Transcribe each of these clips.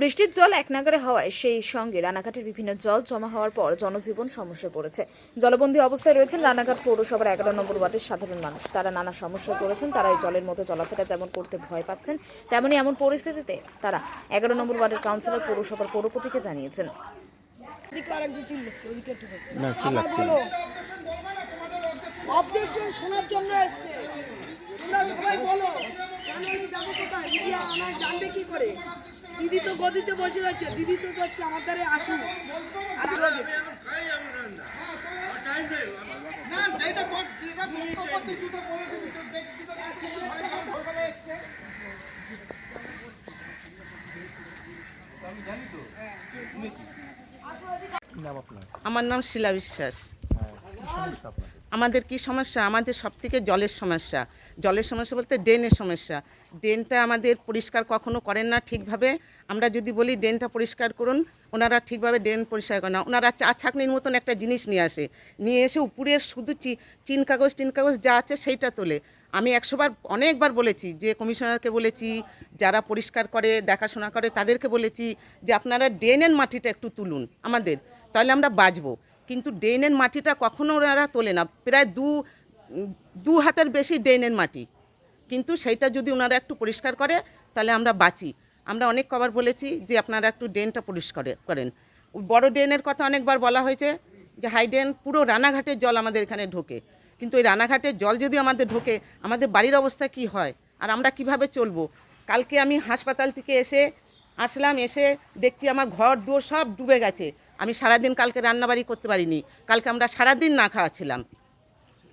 বৃষ্টির জল একনাগারে হওয়ায় সেই সঙ্গে রানাঘাটের বিভিন্ন জল জমা হওয়ার পর জনজীবন সমস্যায় পড়েছে। জলবন্দী অবস্থায় রয়েছেন রানাঘাট পৌরসভার এগারো নম্বর ওয়ার্ডের সাধারণ মানুষ। তারা নানা সমস্যায় পড়েছেন তারা এই জলের মতো চলাফেরা যেমন করতে ভয় পাচ্ছেন তেমনই এমন পরিস্থিতিতে তারা এগারো নম্বর ওয়ার্ডের কাউন্সিলর পৌরসভার পৌরপতিকে জানিয়েছেন। অবজেকশন শোনার জন্য এসছে। তোমরা সবাই বলো আমি যাব কোথায়? জানবে কি করে? দিদি তো গদিতে বসে রয়েছে দিদি তো যাচ্ছে আমার দ্বারে আসুন। আমরা নাম আপনার? আমার নাম শিলা বিশ্বাস। আমাদের কি সমস্যা? আমাদের সব থেকে জলের সমস্যা। জলের সমস্যা বলতে ড্রেনের সমস্যা। ড্রেনটা আমাদের পরিষ্কার কখনো করেন না ঠিকভাবে। আমরা যদি বলি ড্রেনটা পরিষ্কার করুন, ওনারা ঠিকভাবে ড্রেন পরিষ্কার করেন না। ওনারা চা ছাকনির মতন একটা জিনিস নিয়ে আসে। নিয়ে এসে উপরের শুধু চিন কাগজ, টিন কাগজ যা আছে সেইটা তোলে। আমি একশোবার, অনেকবার বলেছি যে কমিশনারকে বলেছি, যারা পরিষ্কার করে, দেখাশোনা করে তাদেরকে বলেছি যে আপনারা ড্রেনের মাটিটা একটু তুলুন আমাদের। তাহলে আমরা বাঁচবো। কিন্তু ড্রেনের মাটিটা কখনো ওনারা তোলে না। প্রায় দু দু হাতের বেশি ড্রেনের মাটি। কিন্তু সেইটা যদি ওনারা একটু পরিষ্কার করে, তাহলে আমরা বাঁচি। আমরা অনেক কবার বলেছি যে আপনারা একটু ড্রেনটা পরিষ্কার করেন। বড় ড্রেনের কথা অনেকবার বলা হয়েছে যে, হাই ড্রেন, পুরো রানাঘাটের জল আমাদের এখানে ঢোকে। কিন্তু ওই রানাঘাটের জল যদি আমাদের ঢোকে, আমাদের বাড়ির অবস্থা কি হয়? আর আমরা কীভাবে চলবো? কালকে আমি হাসপাতাল থেকে এসে আসলাম, এসে দেখছি আমার ঘর দুয়ার সব ডুবে গেছে। আমি সারাদিন কালকে রান্নাবাড়ি করতে পারিনি। কালকে আমরা সারাদিন না খাওয়া ছিলাম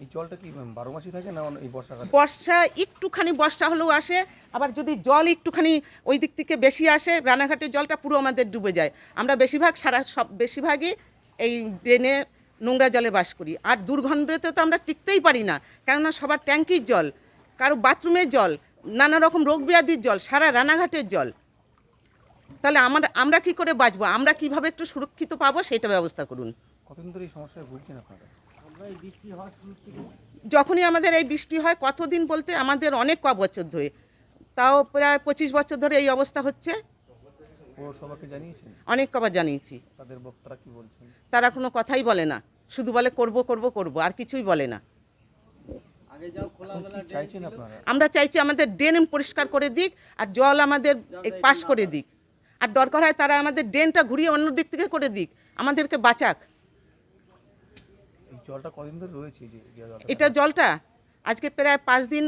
এই জলটা কি বারো মাসই থাকে না এই বর্ষাকালে? বর্ষা একটুখানি বর্ষা হলেও আসে আবার যদি জল একটুখানি ওই দিক থেকে বেশি আসে রানাঘাটের জলটা পুরো আমাদের ডুবে যায়। আমরা বেশিরভাগ সারা সব বেশিরভাগই এই ড্রেনে নোংরা জলে বাস করি। আর দুর্গন্ধতে তো আমরা টিকতেই পারি না কেননা সবার ট্যাঙ্কির জল কারও বাথরুমের জল নানা রকম রোগ ব্যাধির জল সারা রানাঘাটের জল। তাহলে আমরা আমরা কি করে বাঁচবো? আমরা কীভাবে একটু সুরক্ষিত পাবো সেটা ব্যবস্থা করুন। কতদিন ধরে এই সমস্যায় ভুগছেন আপনারা? যখনই আমাদের এই বৃষ্টি হয় কতদিন বলতে আমাদের অনেক ক বছর ধরে। তাও প্রায় পঁচিশ বছর ধরে এই অবস্থা হচ্ছে। পৌরসভাকে জানিয়েছেন? অনেক কবার জানিয়েছি। তাদের বক্তারা কি বলছেন? তারা কোনো কথাই বলে না। শুধু বলে করব করব করব আর কিছুই বলে না। চাইছেন আপনারা? আমরা চাইছি আমাদের ড্রেন পরিষ্কার করে দিক আর জল আমাদের এই পাস করে দিক। আর দরকার হয় তারা আমাদের ড্রেনটা ঘুরিয়ে অন্য দিক থেকে করে দিক আমাদেরকে বাঁচাক। জলটা কদিন ধরে রয়েছে এটা জলটা আজকে প্রায় পাঁচ দিন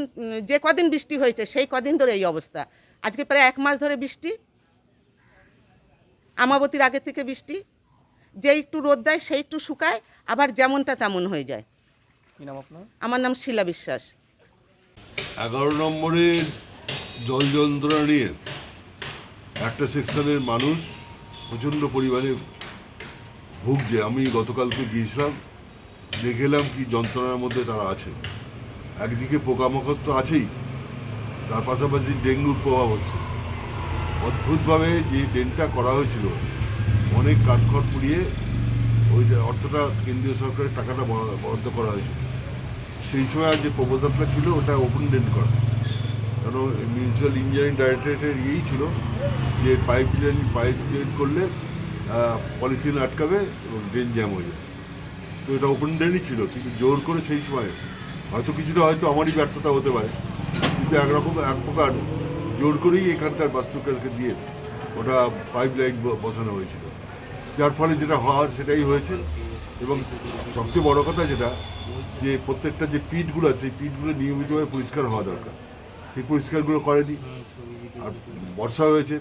যে কদিন বৃষ্টি হয়েছে সেই কদিন ধরে এই অবস্থা। আজকে প্রায় এক মাস ধরে বৃষ্টি আমাবতীর আগে থেকে বৃষ্টি যে একটু রোদ দেয় সেই একটু শুকায় আবার যেমনটা তেমন হয়ে যায়। কি নাম আপনার? আমার নাম শিলা বিশ্বাস। এগারো নম্বরের জল যন্ত্রণা নিয়ে একটা সেকশনের মানুষ প্রচণ্ড পরিমাণে ভুগছে। আমি গতকালকে গিয়েছিলাম, দেখলাম কি যন্ত্রণার মধ্যে তারা আছে। একদিকে পোকামাকড় তো আছেই, তার পাশাপাশি ডেঙ্গুর প্রভাব হচ্ছে। অদ্ভুতভাবে যে ড্রেনটা করা হয়েছিল, অনেক কাঠখড় পুড়িয়ে ওই যে অর্থটা কেন্দ্রীয় সরকারের টাকাটা বরাদ্দ- করা হয়েছিল। সেই সময় যে প্রপোজালটা ছিল, ওটা ওপেন ড্রেন করা। কারণ মিউনিসিপ্যাল ইঞ্জিনিয়ারিং ডাইরেক্টরেটের ইয়েই ছিল যে পাইপ ড্রেন পাইপ ড্রেন করলে পলিথিন আটকাবে এবং ড্রেন জ্যাম হয়ে যাবে তো এটা ওপেন ড্রেনই ছিল, কিন্তু জোর করে সেই সময় হয়তো কিছুটা হয়তো আমারই ব্যর্থতা হতে পারে, কিন্তু একরকম, এক প্রকার জোর করেই এখানকার বাস্তুকালকে দিয়ে ওটা পাইপ লাইন বসানো হয়েছিল। যার ফলে যেটা হওয়ার সেটাই হয়েছে এবং সবচেয়ে বড় কথা যেটা, যে প্রত্যেকটা যে পিঠগুলো আছে সেই পিঠগুলো নিয়মিতভাবে পরিষ্কার হওয়া দরকার। সেই পরিষ্কারগুলো করেনি। আর বর্ষা হয়েছে,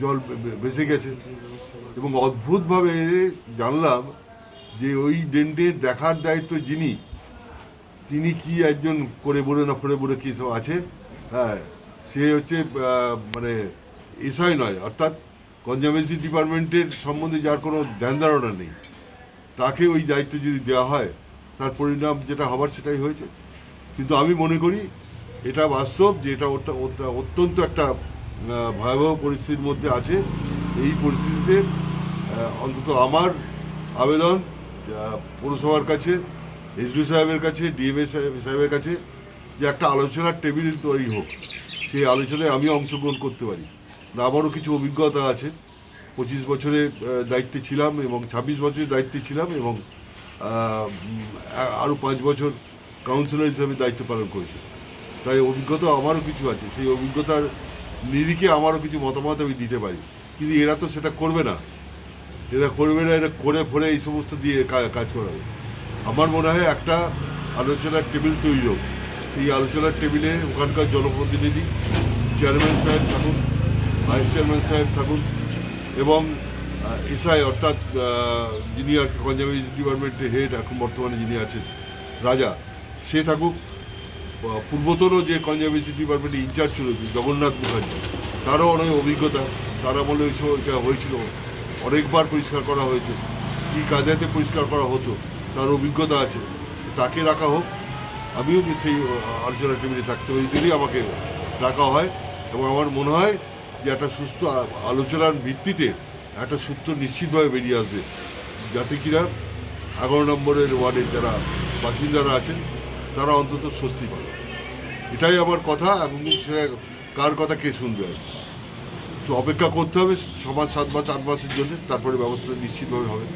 জল বে- গেছে। এবং অদ্ভুতভাবে জানলাম যে ওই ডেন্টের দেখার দায়িত্ব যিনি, তিনি কি একজন করে বলে না ফরে বলে কী সব আছে? হ্যাঁ সে হচ্ছে মানে এসআই নয়, অর্থাৎ কনজারভেন্সি ডিপার্টমেন্টের সম্বন্ধে যার কোনো ধ্যান ধারণা নেই। তাকে ওই দায়িত্ব যদি দেওয়া হয়, তার পরিণাম যেটা হবার সেটাই হয়েছে। কিন্তু আমি মনে করি এটা বাস্তব যে এটা অত্যন্ত একটা ভয়াবহ পরিস্থিতির মধ্যে আছে। এই পরিস্থিতিতে অন্তত আমার আবেদন পৌরসভার কাছে এসডি সাহেবের কাছে ডিএমএ সাহেবের কাছে যে একটা আলোচনার টেবিল তৈরি হোক সেই আলোচনায় আমি অংশগ্রহণ করতে পারি। না আমারও কিছু অভিজ্ঞতা আছে। পঁচিশ বছরের আহ, দায়িত্বে ছিলাম এবং ছাব্বিশ বছরের দায়িত্বে ছিলাম এবং আরও পাঁচ বছর কাউন্সিলর হিসাবে দায়িত্ব পালন করেছি। তাই অভিজ্ঞতা আমারও কিছু আছে। সেই অভিজ্ঞতার নিরিখে আমারও কিছু মতামত আমি দিতে পারি। কিন্তু এরা তো সেটা করবে না। এরা করবে না, এরা করে ফোরে এই সমস্ত দিয়ে কাজ করাবে। আমার মনে হয় একটা আলোচনার টেবিল তৈরি হোক। সেই আলোচনার টেবিলে ওখানকার জনপ্রতিনিধি, চেয়ারম্যান সাহেব থাকুন, ভাইস চেয়ারম্যান সাহেব থাকুন এবং এসআই অর্থাৎ যিনি আর কি কনজারভেশন ডিপার্টমেন্টের হেড এখন বর্তমানে যিনি আছেন, রাজা, সে থাকুক। পূর্বতন যে কনজারভেশন ডিপার্টমেন্টের ইনচার্জ ছিল জগন্নাথ মুখার্জি, তারও অনেক অভিজ্ঞতা। তারা বলে ওই সময় হয়েছিল, অনেকবার পরিষ্কার করা হয়েছে। কী কাজাতে পরিষ্কার করা হতো, তার অভিজ্ঞতা আছে। তাকে রাখা হোক, আমিও সেই আলোচনা টেবিলে থাকতে পারি যদি আমাকে রাখা হয়। এবং আমার মনে হয় যে একটা সুস্থ আলোচনার ভিত্তিতে একটা সূত্র নিশ্চিতভাবে বেরিয়ে আসবে। যাতে কিনা এগারো নম্বরের ওয়ার্ডের যারা বাসিন্দারা আছেন তারা অন্তত স্বস্তি পাবে। এটাই আমার কথা, এবং সেটা কার কথা কে শুনবে? আর তো অপেক্ষা করতে হবে ছ মাস সাত মাস, আট মাসের জন্য, তারপরে ব্যবস্থা নিশ্চিতভাবে হবে।